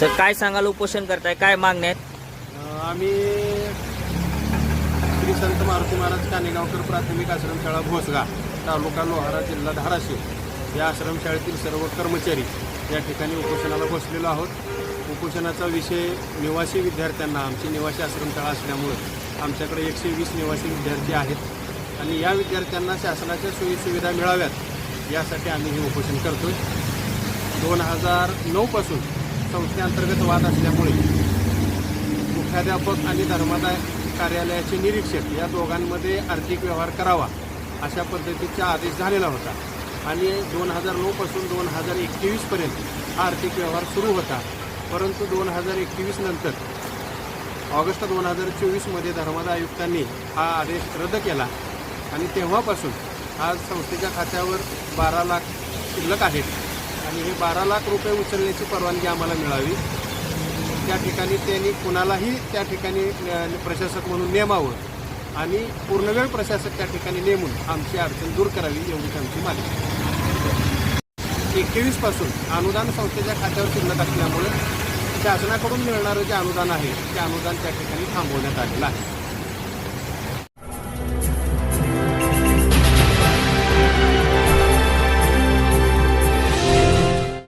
Sir काय सांगाल उपोषण करताय काय मागण्या आहेत? आम्ही श्री संत मारुती महाराज कानेगावकर प्राथमिक आश्रमशाळा भोसगा तालुका लोहारा जिल्हा धाराशिव. या आश्रमशाळेतील सर्व कर्मचारी या ठिकाणी उपोषणाला बसलेलो आहोत. उपोषणाचा विषय निवासी विद्यार्थ्यांना आमची निवासी आश्रमशाळा असल्यामुळं आमच्याकडे एकशे वीस निवासी विद्यार्थी आहेत. आणि या विद्यार्थ्यांना शासनाच्या सोयीसुविधा मिळाव्यात यासाठी आम्ही हे उपोषण करतो दोन हजार नऊपासून संस्थेअंतर्गत वाद असल्यामुळे मुख्याध्यापक आणि धर्मादाय कार्यालयाचे निरीक्षक या दोघांमध्ये आर्थिक व्यवहार करावा अशा पद्धतीचा आदेश झालेला होता. आणि दोन हजार नऊपासून दोन हजार एकवीसपर्यंत हा आर्थिक व्यवहार सुरू होता. परंतु दोन हजार एकवीस नंतर ऑगस्ट दोन हजार चोवीसमध्ये धर्मादाय आयुक्तांनी हा आदेश रद्द केला. आणि तेव्हापासून आज संस्थेच्या खात्यावर बारा लाख शिल्लक आहेत. आणि हे बारा लाख रुपये उचलण्याची परवानगी आम्हाला मिळावी. त्या ठिकाणी त्यांनी कुणालाही त्या ठिकाणी प्रशासक म्हणून नेमावं आणि पूर्णवेळ प्रशासक त्या ठिकाणी नेमून आमची अडचण दूर करावी एवढीच आमची मागणी एकवीसपासून अनुदान संस्थेच्या खात्यावर शिल्लक असल्यामुळे शासनाकडून मिळणारं जे अनुदान आहे ते अनुदान त्या ठिकाणी थांबवण्यात आलेलं आहे.